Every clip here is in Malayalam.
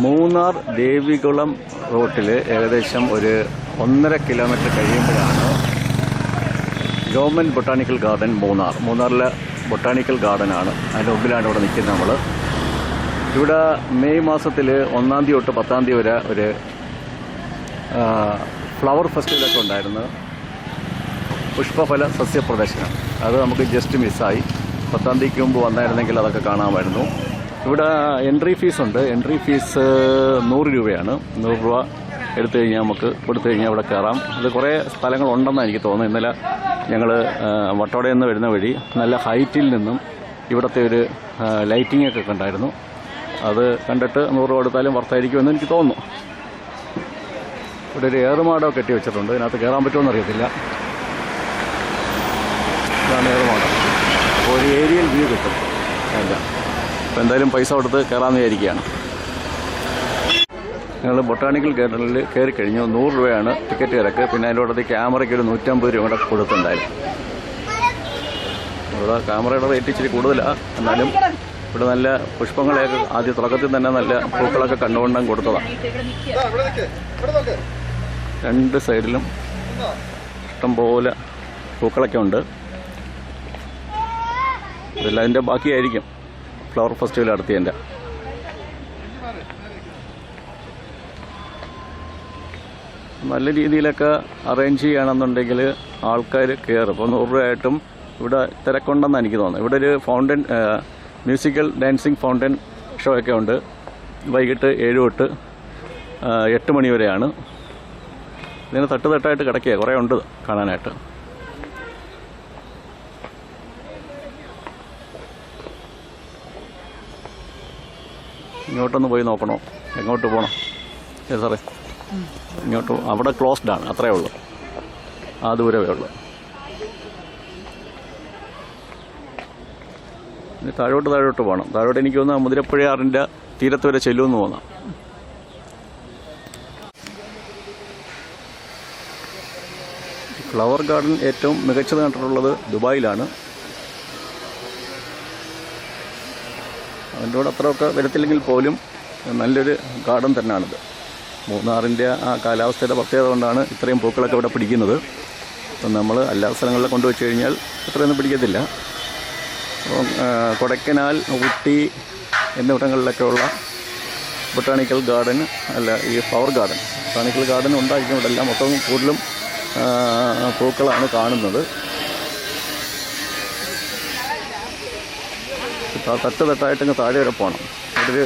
മൂന്നാർ ദേവികുളം റൂട്ടിൽ ഏകദേശം ഒരു ഒന്നര കിലോമീറ്റർ കഴിയുമ്പോഴാണ് ഗവൺമെന്റ് ബൊട്ടാണിക്കൽ ഗാർഡൻ മൂന്നാർ. മൂന്നാറിലെ ബൊട്ടാണിക്കൽ ഗാർഡനാണ്. അതിന്റെ മുമ്പിലാണ് ഇവിടെ നിൽക്കുന്നത് നമ്മൾ ഇവിടെ മെയ് മാസത്തിൽ ഒന്നാം തീയതി തൊട്ട് പത്താം തീയതി വരെ ഒരു ഫ്ലവർ ഫെസ്റ്റിവലൊക്കെ ഉണ്ടായിരുന്നു. പുഷ്പഫല സസ്യപ്രദർശനം. അത് നമുക്ക് ജസ്റ്റ് മിസ്സായി. പത്താം തീയതിക്ക് മുമ്പ് വന്നായിരുന്നെങ്കിൽ അതൊക്കെ കാണാമായിരുന്നു. ഇവിടെ എൻട്രി ഫീസ് ഉണ്ട്. എൻട്രി ഫീസ് നൂറ് രൂപയാണ്. നൂറ് രൂപ എടുത്തു കഴിഞ്ഞാൽ നമുക്ക് കൊടുത്തു കഴിഞ്ഞാൽ അവിടെ കയറാം അത് കുറേ സ്ഥലങ്ങളുണ്ടെന്നാണ് എനിക്ക് തോന്നുന്നത്. ഇന്നലെ ഞങ്ങൾ വട്ടോടയിൽ നിന്ന് വരുന്ന വഴി നല്ല ഹൈറ്റിൽ നിന്നും ഇവിടുത്തെ ഒരു ലൈറ്റിംഗ് ഒക്കെ കണ്ടായിരുന്നു. അത് കണ്ടിട്ട് നൂറ് രൂപ കൊടുത്താലും വർത്തായിരിക്കുമെന്ന് എനിക്ക് തോന്നുന്നു. ഇവിടെ ഒരു ഏറുമാടോ കെട്ടി വെച്ചിട്ടുണ്ട്. ഇതിനകത്ത് കയറാൻ പറ്റുമെന്ന് അറിയത്തില്ല ഇതാണ് ഏറുമാടം. ഒരു ഏരിയൽ വ്യൂ കിട്ടും. അല്ല അപ്പോൾ എന്തായാലും പൈസ കൊടുത്ത് കയറാമെന്ന് വിചാരിക്കുകയാണ്. ഞങ്ങൾ ബൊട്ടാണിക്കൽ ഗാർഡനിൽ കയറി കഴിഞ്ഞു. നൂറ് രൂപയാണ് ടിക്കറ്റ് നിരക്ക് പിന്നെ അതിന്റെ കൂടെ ക്യാമറയ്ക്ക് ഒരു നൂറ്റമ്പത് രൂപ കൂടെ കൊടുത്തിട്ടുണ്ടായിരുന്നു. ഇവിടെ ക്യാമറയുടെ റേറ്റ് ഇച്ചിരി കൂടുതലാണ് എന്നാലും ഇവിടെ നല്ല പുഷ്പങ്ങളെയൊക്കെ ആദ്യ തുടക്കത്തിൽ തന്നെ നല്ല പൂക്കളൊക്കെ കണ്ടുകൊണ്ടും കൊടുത്തതാണ് രണ്ട് സൈഡിലും ഇഷ്ടംപോലെ പൂക്കളൊക്കെ ഉണ്ട്. ഇതെല്ലാം അതിന്റെ ബാക്കിയായിരിക്കും. ഫ്ലവർ ഫെസ്റ്റിവൽ നടത്തിയതിന്റെ നല്ല രീതിയിലൊക്കെ അറേഞ്ച് ചെയ്യുകയാണെന്നുണ്ടെങ്കിൽ ആൾക്കാർ കയറും ഇപ്പോൾ നൂറ് രൂപയായിട്ടും ഇവിടെ തിരക്കുണ്ടെന്ന് എനിക്ക് തോന്നുന്നു ഇവിടെ ഒരു fountain musical dancing fountain show ഒക്കെ ഉണ്ട്. വൈകിട്ട് ഏഴ് തൊട്ട് എട്ട് മണി വരെയാണ്. ഇതിന് തട്ട് തട്ടായിട്ട് കിടക്കുക കുറേ ഉണ്ട് കാണാനായിട്ട്. ഇങ്ങോട്ടൊന്ന് പോയി നോക്കണോ? എങ്ങോട്ട് പോകണം ഏ സാറേ ഇങ്ങോട്ട് അവിടെ ക്ലോസ്ഡ് ആണ് അത്രേ ഉള്ളൂ. ആ ദൂരമേ ഉള്ളൂ. ഇനി താഴോട്ട് താഴോട്ട് പോകണം താഴോട്ട് എനിക്ക് തോന്നുന്നു മുതിരപ്പുഴയാറിന്റെ തീരത്ത് വരെ ചെല്ലുമെന്ന് തോന്നാം. ഫ്ലവർ ഗാർഡൻ ഏറ്റവും മികച്ചത് കണ്ടിട്ടുള്ളത് ദുബായിലാണ്. അതിന്റെ അത്രയൊക്കെ വരത്തില്ലെങ്കിൽ പോലും നല്ലൊരു ഗാർഡൻ തന്നെയാണിത് മൂന്നാറിന്റെ ആ കാലാവസ്ഥയുടെ പ്രത്യേകത കൊണ്ടാണ് ഇത്രയും പൂക്കളൊക്കെ ഇവിടെ പിടിക്കുന്നത്. അപ്പം നമ്മൾ എല്ലാ സ്ഥലങ്ങളിലും കൊണ്ടുവച്ച് കഴിഞ്ഞാൽ ഇത്രയൊന്നും പിടിക്കത്തില്ല. അപ്പം കൊടക്കനാൽ ഊട്ടി എന്നിവിടങ്ങളിലൊക്കെ ഉള്ള ബൊട്ടാണിക്കൽ ഗാർഡൻ അല്ല ഈ ഫ്ലവർ ഗാർഡൻ. ബൊട്ടാണിക്കൽ ഗാർഡൻ ഉണ്ടായിരിക്കും ഇവിടെല്ലാം മൊത്തം കൂടുതലും പൂക്കളാണ് കാണുന്നത്. തട്ട് തട്ടായിട്ടങ്ങ് താഴെ വരെ പോകണം അതിൽ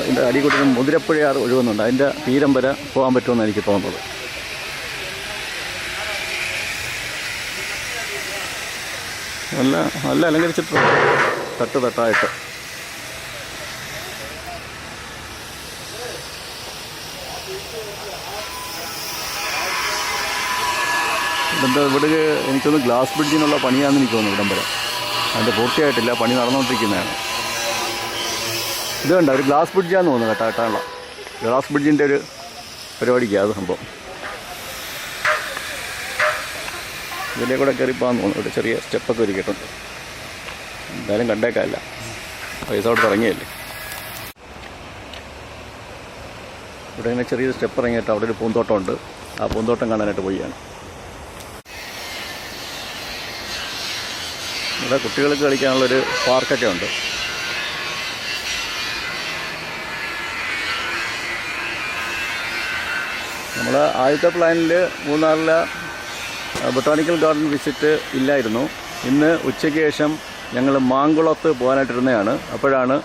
അതിന്റെ അടികൂട്ടിൽ കൂടി ഒരു മുതിരപ്പുഴയാറ് ഒഴുകുന്നുണ്ട്. അതിന്റെ തീരം വരെ പോകാൻ പറ്റുമെന്ന് എനിക്ക് തോന്നുന്നത്. നല്ല നല്ല അലങ്കരിച്ചിട്ടുണ്ട്. തട്ട് തട്ടായിട്ട്. ഇവിടെ എനിക്കൊന്ന് ഗ്ലാസ് ബ്രിഡ്ജിനുള്ള പണിയാണെന്ന് എനിക്ക് തോന്നുന്നു ഇവിടം വരെ. അതിന്റെ പൂർത്തിയായിട്ടില്ല പണി നടന്നുകൊണ്ടിരിക്കുന്നതാണ് ഇത് കണ്ട ഒരു ഗ്ലാസ് ബ്രിഡ്ജാന്ന് തോന്നുന്നു കേട്ടോ കേട്ടാനുള്ള ഗ്ലാസ് ബ്രിഡ്ജിന്റെ ഒരു പരിപാടിക്കാണ് അത് സംഭവം. ഇതിലേ കൂടെ കയറിപ്പോകാന്ന് തോന്നുന്നു ഒരു ചെറിയ സ്റ്റെപ്പൊക്കെ ഒരുക്കിയിട്ടുണ്ട്. എന്തായാലും കണ്ടേക്കാല്ല പൈസ അവിടെ ഇറങ്ങിയല്ലേ? ഇവിടെ ഇങ്ങനെ ചെറിയൊരു സ്റ്റെപ്പ് ഇറങ്ങിയിട്ട് അവിടെ ഒരു പൂന്തോട്ടമുണ്ട്. ആ പൂന്തോട്ടം കാണാനായിട്ട് പോവുകയാണ്. ഇവിടെ കുട്ടികൾക്ക് കളിക്കാനുള്ളൊരു പാർക്കൊക്കെ ഉണ്ട്. നമ്മൾ ആദ്യത്തെ പ്ലാനിൽ മൂന്നാറിലെ ബൊട്ടാണിക്കൽ ഗാർഡൻ വിസിറ്റ് ഇല്ലായിരുന്നു. ഇന്ന് ഉച്ചയ്ക്ക് ശേഷം ഞങ്ങൾ മാങ്കുളത്ത് പോകാനായിട്ടിരുന്നതാണ്. അപ്പോഴാണ്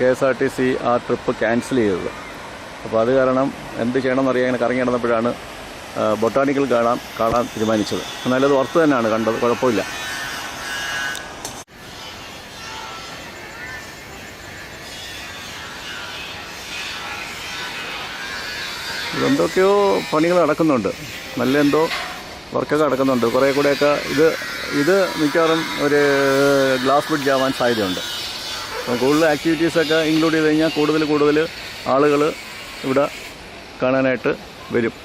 K S R T C ആ ട്രിപ്പ് ക്യാൻസൽ ചെയ്തത്. അപ്പോൾ അത് കാരണം എന്ത് ചെയ്യണമെന്ന് അറിയാൻ ഇങ്ങനെ കറങ്ങി നടന്നപ്പോഴാണ് ബൊട്ടാണിക്കൽ കാണാൻ കാണാൻ തീരുമാനിച്ചത്. നല്ലത് ഓർത്ത് തന്നെയാണ് കണ്ടത്. കുഴപ്പമില്ല. ഇതെന്തൊക്കെയോ പണികൾ നടക്കുന്നുണ്ട്. നല്ല എന്തോ വർക്കൊക്കെ നടക്കുന്നുണ്ട്. കുറേ കൂടെയൊക്കെ ഇത് ഇത് മിക്കവാറും ഒരു ഗ്ലാസ് ബ്രിഡ്ജ് ആവാൻ സാധ്യതയുണ്ട്. അപ്പം കൂടുതൽ ആക്ടിവിറ്റീസൊക്കെ ഇൻക്ലൂഡ് ചെയ്ത് കഴിഞ്ഞാൽ കൂടുതൽ കൂടുതൽ ആളുകൾ ഇവിടെ കാണാനായിട്ട് വരും.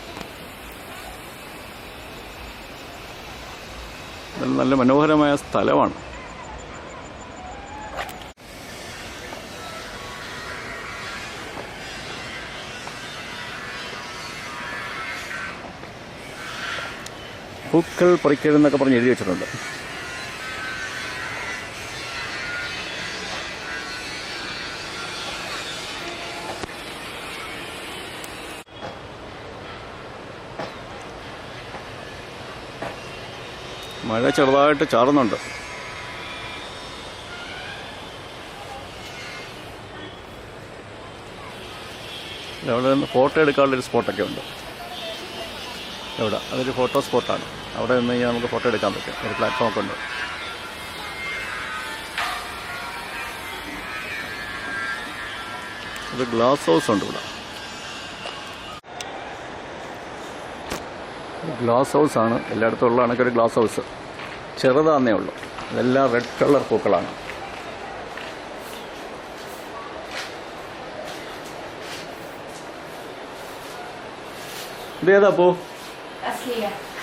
നല്ല മനോഹരമായ സ്ഥലമാണ്. പൂക്കൾ പറിക്കരുതെന്നൊക്കെ പറഞ്ഞ് എഴുതി വെച്ചിട്ടുണ്ട്. മഴ ചെറുതായിട്ട് ചാറുന്നുണ്ട്. അവിടെ നിന്ന് ഫോട്ടോ എടുക്കാനുള്ളൊരു സ്പോട്ടൊക്കെ ഉണ്ട്. എവിടെ? അതൊരു ഫോട്ടോ സ്പോട്ടാണ് അവിടെ നിന്ന് കഴിഞ്ഞാൽ നമുക്ക് ഫോട്ടോ എടുക്കാൻ പറ്റും. ഒരു പ്ലാറ്റ്ഫോം ഒക്കെ ഉണ്ട്. ഒരു ഗ്ലാസ് ഹൗസ് ഉണ്ട് ഇവിടെ. ഗ്ലാസ് ഹൗസ് ആണ്. എല്ലായിടത്തും ഉള്ള കണക്കൊരു ഗ്ലാസ് ഹൗസ് ചെറുതാന്നേ ഉള്ളൂ. അതെല്ലാം റെഡ് കളർ പൂക്കളാണ്. ഇതേതാ പൂ? here.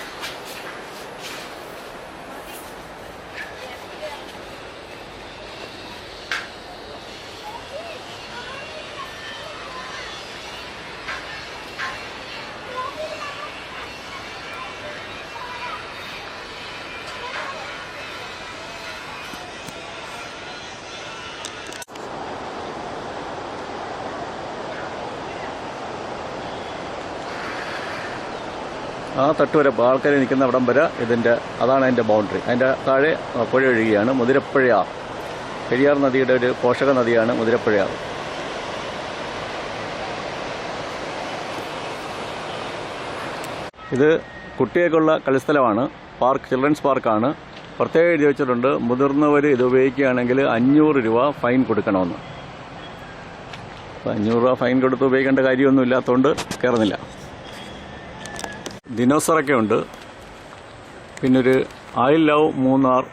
ആ തട്ട് വരെ ആൾക്കാർ നിൽക്കുന്ന അവിടം വരെ ഇതിന്റെ അതാണ് അതിന്റെ ബൗണ്ടറി അതിന്റെ താഴെ പുഴ ഒഴുകിയാണ് മുതിരപ്പുഴ. പെരിയാർ നദിയുടെ ഒരു പോഷക നദിയാണ് മുതിരപ്പുഴ. ഇത് കുട്ടികൾക്കുള്ള കളിസ്ഥലമാണ്. പാർക്ക് ചിൽഡ്രൻസ് പാർക്കാണ്. പ്രത്യേകം എഴുതി വെച്ചിട്ടുണ്ട് മുതിർന്നവർ ഇത് ഉപയോഗിക്കുകയാണെങ്കിൽ അഞ്ഞൂറ് രൂപ ഫൈൻ കൊടുക്കണമെന്ന്. അപ്പോൾ അഞ്ഞൂറ് രൂപ ഫൈൻ കൊടുത്ത് ഉപയോഗിക്കേണ്ട കാര്യമൊന്നും ഇല്ലാത്തതുകൊണ്ട് കയറുന്നില്ല ദിനോസറൊക്കെ ഉണ്ട്. പിന്നെ ഒരു ഐ ലവ് മൂന്നാർ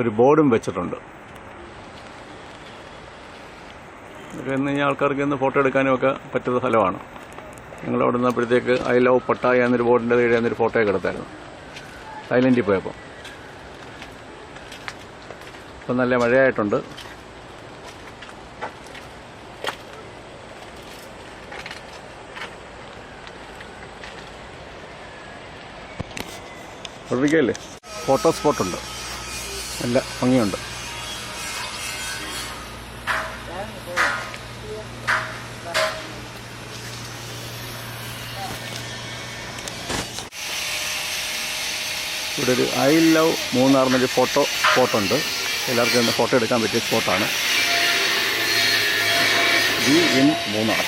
ഒരു ബോർഡും വെച്ചിട്ടുണ്ട്. എന്ന് കഴിഞ്ഞാൽ ആൾക്കാർക്ക് ഇന്ന് ഫോട്ടോ എടുക്കാനും ഒക്കെ പറ്റുന്ന സ്ഥലമാണ്. ഞങ്ങൾ അവിടെ നിന്നപ്പോഴത്തേക്ക് ഐ ലവ് പട്ടായ എന്നൊരു ബോർഡിന്റെ കീഴിൽ എന്നൊരു ഫോട്ടോയൊക്കെ എടുത്തായിരുന്നു. തായ്ലൻഡിൽ പോയപ്പോൾ. ഇപ്പം നല്ല മഴയായിട്ടുണ്ട്. ശ്രദ്ധിക്കല്ലേ ഫോട്ടോ സ്പോട്ടുണ്ട് നല്ല ഭംഗിയുണ്ട്. ഇവിടെ ഒരു ഐ ലവ് മൂന്നാർ എന്നൊരു ഫോട്ടോ സ്പോട്ടുണ്ട് എല്ലാവർക്കും ഫോട്ടോ എടുക്കാൻ പറ്റിയ സ്പോട്ടാണ് ബി ഇൻ മൂന്നാർ.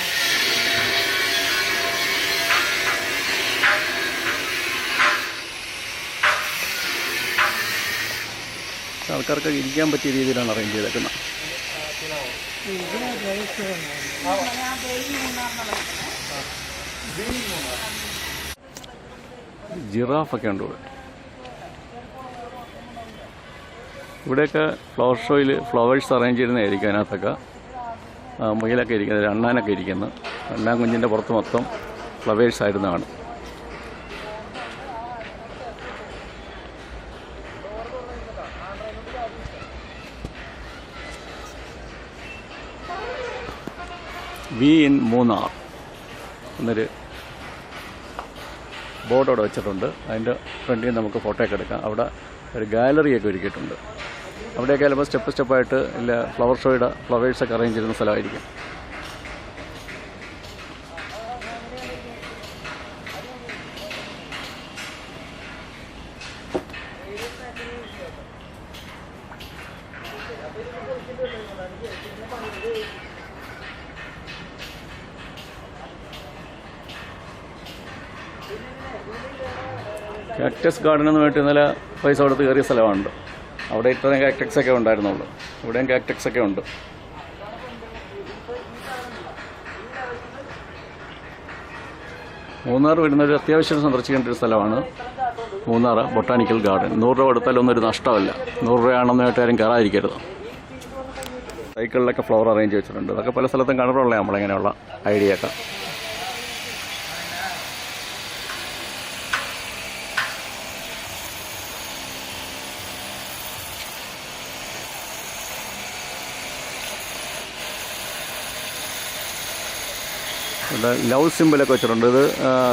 ആൾക്കാർക്ക് ഇരിക്കാൻ പറ്റിയ രീതിയിലാണ് അറേഞ്ച് ചെയ്തേക്കുന്നത്. ജിറാഫൊക്കെ ഉണ്ട് ഇവിടെ? ഇവിടെയൊക്കെ ഫ്ലവർ ഷോയിൽ ഫ്ലവേഴ്സ് അറേഞ്ച് ചെയ്യുന്നതായിരിക്കും അതിനകത്തൊക്കെ. മുയിലൊക്കെ ഇരിക്കുന്നത് അണ്ണാനൊക്കെ ഇരിക്കുന്നത് അണ്ണാൻ കുഞ്ഞിന്റെ പുറത്ത് മൊത്തം ഫ്ലവേഴ്സ് ആയിരുന്നതാണ്. We in Munnar. എന്നൊരു ബോർഡ് അവിടെ വെച്ചിട്ടുണ്ട്. അതിന്റെ ഫ്രണ്ടിൽ നമുക്ക് ഫോട്ടോയൊക്കെ എടുക്കാം. അവിടെ ഒരു ഗാലറിയൊക്കെ ഒരുക്കിയിട്ടുണ്ട്. അവിടെയൊക്കെ ചിലപ്പോൾ സ്റ്റെപ്പ് സ്റ്റെപ്പായിട്ട് ഇല്ല ഫ്ലവർ ഷോയുടെ ഫ്ലവേഴ്സൊക്കെ അറേഞ്ച് ചെയ്യുന്ന സ്ഥലമായിരിക്കും. കാക്ടസ് ഗാർഡൻ എന്ന് പറഞ്ഞിട്ട് ഇന്നലെ പൈസ കൊടുത്ത് കയറിയ സ്ഥലമാണ് അവിടെ ഇത്രയും കാക്ടക്സ് ഒക്കെ ഉണ്ടായിരുന്നുള്ളൂ. ഇവിടെയും കാക്ടക്സ് ഒക്കെ ഉണ്ട്. മൂന്നാർ വരുന്നൊരു അത്യാവശ്യം സന്ദർശിക്കേണ്ട ഒരു സ്ഥലമാണ് മൂന്നാർ ബൊട്ടാനിക്കൽ ഗാർഡൻ. നൂറ് രൂപ കൊടുത്താലൊന്നും ഒരു നഷ്ടമല്ല. നൂറ് രൂപയാണെന്ന് കേട്ട് ആരും കയറാതിരിക്കരുത്. സൈക്കിളിലൊക്കെ ഫ്ലവർ അറേഞ്ച് വെച്ചിട്ടുണ്ട് അതൊക്കെ പല സ്ഥലത്തും കണ്ടിട്ടുള്ള നമ്മളിങ്ങനെയുള്ള ഐഡിയ ഒക്കെ. ലവ് സിമ്പിളൊക്കെ വെച്ചിട്ടുണ്ട്. ഇത്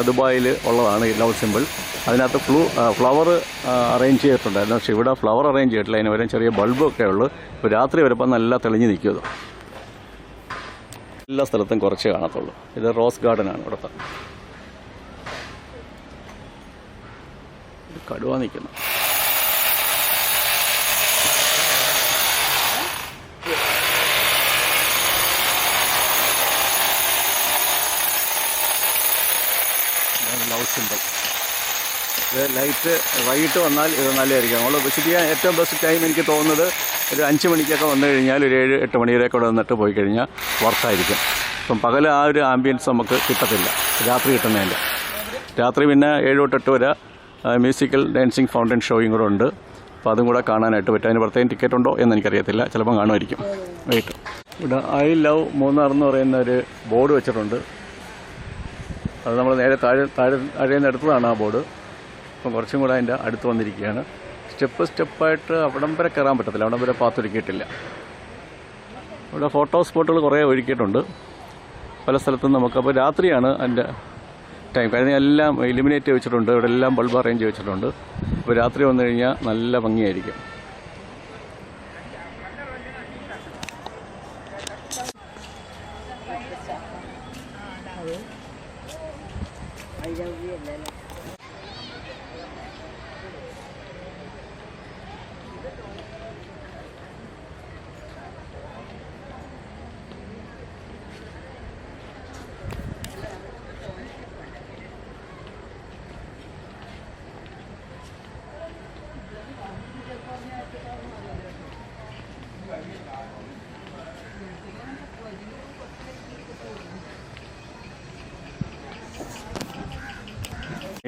ദുബായിൽ ഉള്ളതാണ് ഈ ലവ് സിമ്പിൾ അതിനകത്ത് ഫ്ലൂ ഫ്ലവർ അറേഞ്ച് ചെയ്തിട്ടുണ്ടായിരുന്നു പക്ഷേ ഇവിടെ ഫ്ലവർ അറേഞ്ച് ചെയ്തിട്ടില്ല. അതിന് വരെ ചെറിയ ബൾബൊക്കെ ഉള്ളൂ. ഇപ്പോൾ രാത്രി വരുമ്പോൾ നല്ല തെളിഞ്ഞ് നിൽക്കും എല്ലാ സ്ഥലത്തും കുറച്ച് കാണത്തുള്ളൂ. ഇത് റോസ് ഗാർഡനാണ് ഇവിടുത്തെ. കടുവ നിൽക്കുന്നു ഇതാണ് ലവ് സിമ്പിൾ ഇത് ലൈറ്റ് വൈകിട്ട് വന്നാൽ ഇത് നല്ലതായിരിക്കും. നമ്മൾ വിസിറ്റ് ചെയ്യാൻ ഏറ്റവും ബെസ്റ്റ് ടൈം എനിക്ക് തോന്നുന്നത് ഒരു അഞ്ച് മണിക്കൊക്കെ വന്നു കഴിഞ്ഞാൽ ഒരു ഏഴ് എട്ട് മണിവരെയൊക്കെ ഇവിടെ വന്നിട്ട് പോയി കഴിഞ്ഞാൽ വർത്തായിരിക്കും അപ്പം പകൽ ആ ഒരു ആംബിയൻസ് നമുക്ക് കിട്ടത്തില്ല. രാത്രി കിട്ടുന്നതിന്റെ രാത്രി പിന്നെ ഏഴ് തൊട്ട് എട്ട് വരെ മ്യൂസിക്കൽ ഡാൻസിങ് ഫൗണ്ടൻ ഷോയും കൂടെ ഉണ്ട്. അപ്പോൾ അതും കൂടെ കാണാനായിട്ട് പറ്റും. അതിന് പ്രത്യേകം ടിക്കറ്റ് ഉണ്ടോ എന്ന് എനിക്കറിയത്തില്ല. ചിലപ്പം കാണുമായിരിക്കും. വൈകിട്ട് ഇവിടെ ഐ ലവ് മൂന്നാർ എന്ന് പറയുന്ന ഒരു ബോർഡ് വെച്ചിട്ടുണ്ട്. അത് നമ്മൾ നേരെ താഴെ താഴെ താഴെ നിന്ന് എടുത്തതാണ് ആ ബോർഡ്. അപ്പം കുറച്ചും കൂടെ അതിന്റെ അടുത്ത് വന്നിരിക്കുകയാണ്. സ്റ്റെപ്പ് സ്റ്റെപ്പായിട്ട് അവിടം വരെ കയറാൻ പറ്റത്തില്ല. അവിടം വരെ പാത്തൊരുക്കിയിട്ടില്ല. ഇവിടെ ഫോട്ടോ സ്പോട്ടുകൾ കുറേ ഒരുക്കിയിട്ടുണ്ട്. പല സ്ഥലത്തും നമുക്ക്. അപ്പോൾ രാത്രിയാണ് അതിന്റെ ടൈം. കാര്യം എല്ലാം എലിമിനേറ്റ് വെച്ചിട്ടുണ്ട്. ഇവിടെ എല്ലാം ബൾബ് അറേഞ്ച് വെച്ചിട്ടുണ്ട്. അപ്പോൾ രാത്രി വന്നു കഴിഞ്ഞാൽ നല്ല ഭംഗിയായിരിക്കും.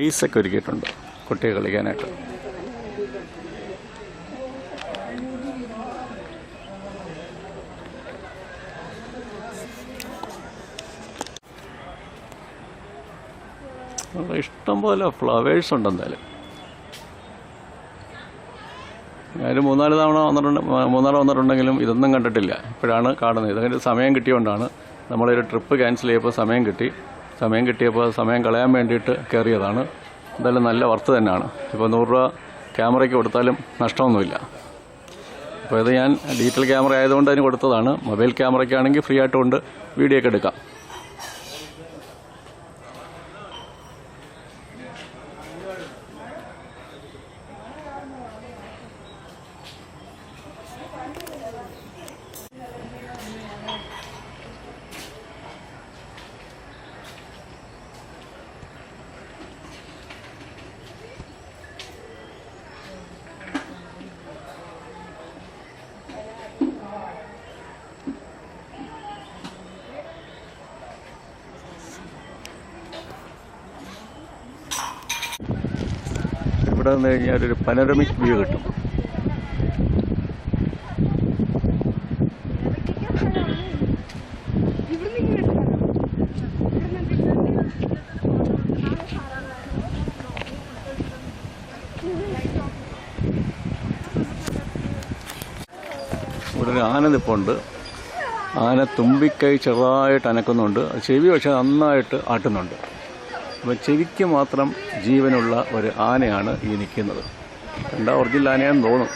ഐസൊക്കെ ഒരുക്കിയിട്ടുണ്ട് കുട്ടികൾ കളിക്കാനായിട്ട്. ഇഷ്ടംപോലെ ഇഷ്ടം പോലെ ഫ്ലവേഴ്സ് ഉണ്ട് എന്തായാലും. ഞാൻ മൂന്നാൽ തവണ വന്നിട്ടുണ്ട് മൂന്നാൽ വന്നിട്ടുണ്ടെങ്കിലും ഇതൊന്നും കണ്ടിട്ടില്ല. ഇപ്പോഴാണ് കാണുന്നത്. ഇതങ്ങനെ സമയം കിട്ടിയോണ്ടാണ് നമ്മളൊരു ട്രിപ്പ് ക്യാൻസൽ ചെയ്തപ്പോൾ സമയം കിട്ടി. സമയം കിട്ടിയപ്പോൾ സമയം കളയാൻ വേണ്ടിയിട്ട് കയറിയതാണ്. എന്തായാലും നല്ല വർത്ത് തന്നെയാണ്. ഇപ്പോൾ നൂറ് രൂപ ക്യാമറയ്ക്ക് കൊടുത്താലും നഷ്ടമൊന്നുമില്ല. അപ്പോൾ ഇത് ഞാൻ ഡിജിറ്റൽ ക്യാമറ ആയതുകൊണ്ട് അതിന് കൊടുത്തതാണ്. മൊബൈൽ ക്യാമറയ്ക്കാണെങ്കിൽ ഫ്രീ ആയിട്ട് കൊണ്ട് വീഡിയോ ഒക്കെ എടുക്കാം ഇവിടെ നിന്ന് കഴിഞ്ഞാൽ ഒരു പനോരമിക് വ്യൂ കിട്ടും. ഇവിടെ ഒരു ആന നിപ്പുണ്ട്. ആന തുമ്പിക്കൈ ചെറുതായിട്ട് അനക്കുന്നുണ്ട്. ചെവി പക്ഷെ നന്നായിട്ട് ആട്ടുന്നുണ്ട്. അപ്പോൾ ചെവിക്ക് മാത്രം ജീവനുള്ള ഒരു ആനയാണ് ഈ നിൽക്കുന്നത്. കണ്ട ഒറിജിനൽ ആനയാണെന്ന് തോന്നും.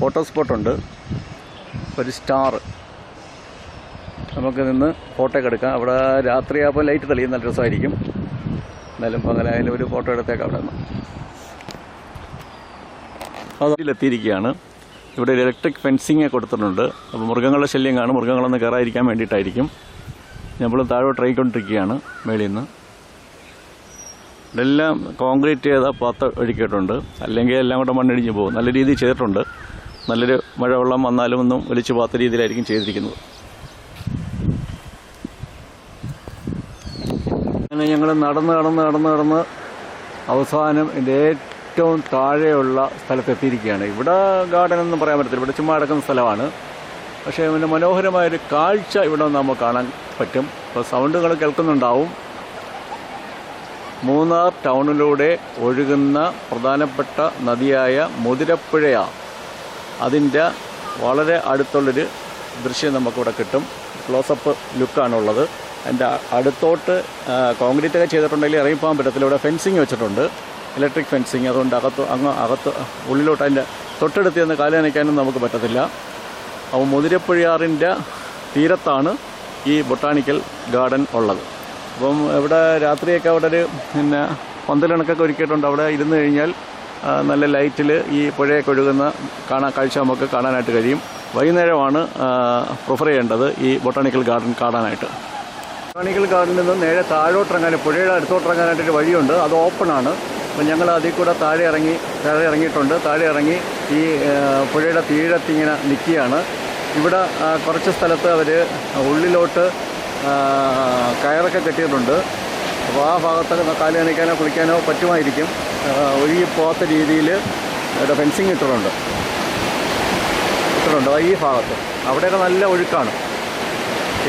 ഫോട്ടോ സ്പോട്ടുണ്ട്. ഒരു സ്റ്റാർ. നമുക്ക് നിന്ന് ഫോട്ടോ ഒക്കെ എടുക്കാം. അവിടെ രാത്രിയാകുമ്പോൾ ലൈറ്റ് തെളിയും നല്ല രസമായിരിക്കും എന്നാലും പകലായാലും ഒരു ഫോട്ടോ എടുത്തേക്കാം അവിടെ നിന്ന് അതിലെത്തിയിരിക്കുകയാണ് ഇവിടെ ഒരു ഇലക്ട്രിക് ഫെൻസിങ് കൊടുത്തിട്ടുണ്ട്. അപ്പോൾ മൃഗങ്ങളുടെ ശല്യം കാണും. മൃഗങ്ങളൊന്ന് കയറാതിരിക്കാൻ വേണ്ടിയിട്ടായിരിക്കും. നമ്മൾ താഴോട്ട് ഇറങ്ങിക്കൊണ്ടിരിക്കുകയാണ് മേളിൽ നിന്ന് ഇതെല്ലാം കോൺക്രീറ്റ് ചെയ്ത പാത്ത ഒഴുക്കിയിട്ടുണ്ട്. അല്ലെങ്കിൽ എല്ലാം കൂടെ മണ്ണിടിഞ്ഞ് പോകും. നല്ല രീതിയിൽ ചെയ്തിട്ടുണ്ട്. നല്ലൊരു മഴവെള്ളം വന്നാലും ഒന്നും ഒലിച്ചു പാത്ത രീതിയിലായിരിക്കും ചെയ്തിരിക്കുന്നത്. അങ്ങനെ ഞങ്ങൾ നടന്ന് നടന്ന് നടന്ന് നടന്ന് അവസാനം ഇതിന്റെ ഏറ്റവും താഴെയുള്ള സ്ഥലത്തെത്തിയിരിക്കുകയാണ്. ഇവിടെ ഗാർഡൻ ഒന്നും പറയാൻ പറ്റത്തില്ല. ഇവിടെ ചുമ്മാ കിടക്കുന്ന സ്ഥലമാണ്. പക്ഷേ പിന്നെ മനോഹരമായൊരു കാഴ്ച ഇവിടെ നമുക്ക് കാണാൻ പറ്റും. ഇപ്പോൾ സൗണ്ടുകൾ കേൾക്കുന്നുണ്ടാവും. മൂന്നാർ ടൗണിലൂടെ ഒഴുകുന്ന പ്രധാനപ്പെട്ട നദിയായ മുതിരപ്പുഴയാണ് അതിന്റെ വളരെ അടുത്തുള്ളൊരു ദൃശ്യം നമുക്കിവിടെ കിട്ടും. ക്ലോസപ്പ് ലുക്കാണുള്ളത്. അതിന്റെ അടുത്തോട്ട് കോൺക്രീറ്റൊക്കെ ചെയ്തിട്ടുണ്ടെങ്കിൽ ഇറങ്ങിപ്പോകാൻ പറ്റത്തില്ല. ഇവിടെ ഫെൻസിങ് വെച്ചിട്ടുണ്ട്. ഇലക്ട്രിക് ഫെൻസിങ് അതുകൊണ്ട് അകത്ത് അങ്ങ് അകത്ത് ഉള്ളിലോട്ട് അതിന്റെ തൊട്ടടുത്ത് നിന്ന് കാലനയ്ക്കാനും നമുക്ക് പറ്റത്തില്ല. അപ്പോൾ മുതിരപ്പുഴയാറിന്റെ തീരത്താണ് ഈ ബൊട്ടാണിക്കൽ ഗാർഡൻ ഉള്ളത്. അപ്പം ഇവിടെ രാത്രിയൊക്കെ അവിടെ ഒരു പിന്നെ പന്തലിണക്കൊക്കെ ഒരുക്കിയിട്ടുണ്ട്. അവിടെ ഇരുന്ന് കഴിഞ്ഞാൽ നല്ല ലൈറ്റിൽ ഈ പുഴയൊക്കെ ഒഴുകുന്ന കാണാൻ കാഴ്ച നമുക്ക് കാണാനായിട്ട് കഴിയും. വൈകുന്നേരമാണ് പ്രിഫർ ചെയ്യേണ്ടത് ഈ ബൊട്ടാണിക്കൽ ഗാർഡൻ കാണാനായിട്ട്. ബൊട്ടാണിക്കൽ ഗാർഡനിൽ നിന്ന് നേരെ താഴോട്ടിറങ്ങാൻ പുഴയുടെ അടുത്തോട്ടിറങ്ങാനായിട്ടൊരു വഴിയുണ്ട്. അത് ഓപ്പണാണ് അപ്പം ഞങ്ങൾ അതിൽ കൂടെ താഴെ ഇറങ്ങി താഴെ ഇറങ്ങിയിട്ടുണ്ട്. താഴെ ഇറങ്ങി ഈ പുഴയുടെ തീരത്തിങ്ങനെ നിൽക്കുകയാണ്. ഇവിടെ കുറച്ച് സ്ഥലത്ത് അവർ ഉള്ളിലോട്ട് കയറൊക്കെ കെട്ടിയിട്ടുണ്ട്. അപ്പോൾ ആ ഭാഗത്തൊക്കെ കാൽ നനയ്ക്കാനോ കുളിക്കാനോ പറ്റുമായിരിക്കും. ഒഴുകിപ്പോകാത്ത രീതിയിൽ ഇവിടെ ഫെൻസിങ് ഇട്ടിട്ടുണ്ട്. ഇട്ടിട്ടുണ്ട് ഈ ഭാഗത്ത്. അവിടെയൊക്കെ നല്ല ഒഴുക്കാണ്.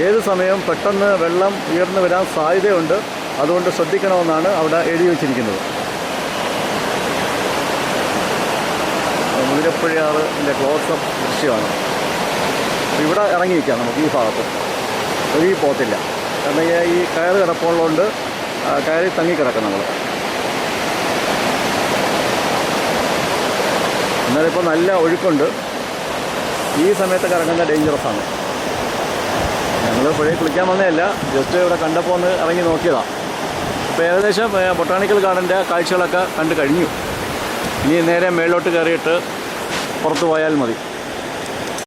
ഏത് സമയവും പെട്ടെന്ന് വെള്ളം ഉയർന്നു വരാൻ സാധ്യതയുണ്ട്. അതുകൊണ്ട് ശ്രദ്ധിക്കണമെന്നാണ് അവിടെ എഴുതി വച്ചിരിക്കുന്നത്. മുതിരപ്പുഴയാറിന്റെ ക്ലോസപ്പ് ദൃശ്യമാണ്. ഇവിടെ ഇറങ്ങി നിൽക്കാം നമുക്ക് ഈ ഭാഗത്ത്. ഒഴുകി പോകത്തില്ല കാരണം ഈ- കയർ കിടപ്പുള്ളതുകൊണ്ട് കയറി കയറി തങ്ങിക്കിടക്കും നമ്മൾ എന്നാലിപ്പോൾ നല്ല ഒഴുക്കുണ്ട്. ഈ സമയത്തൊക്കെ ഇറങ്ങുന്ന ഡേഞ്ചറസാണ് ഞങ്ങൾ പുഴയിൽ കുളിക്കാൻ വന്നതല്ല. ജസ്റ്റ് ഇവിടെ കണ്ടപ്പോൾ ഒന്ന് ഇറങ്ങി നോക്കിയതാണ് അപ്പോൾ ഏകദേശം ബൊട്ടാണിക്കൽ ഗാർഡന്റെ കാഴ്ചകളൊക്കെ കണ്ടു കഴിഞ്ഞു. ഇനി നേരെ മേളിലോട്ട് കയറിയിട്ട് പുറത്ത് പോയാൽ മതി.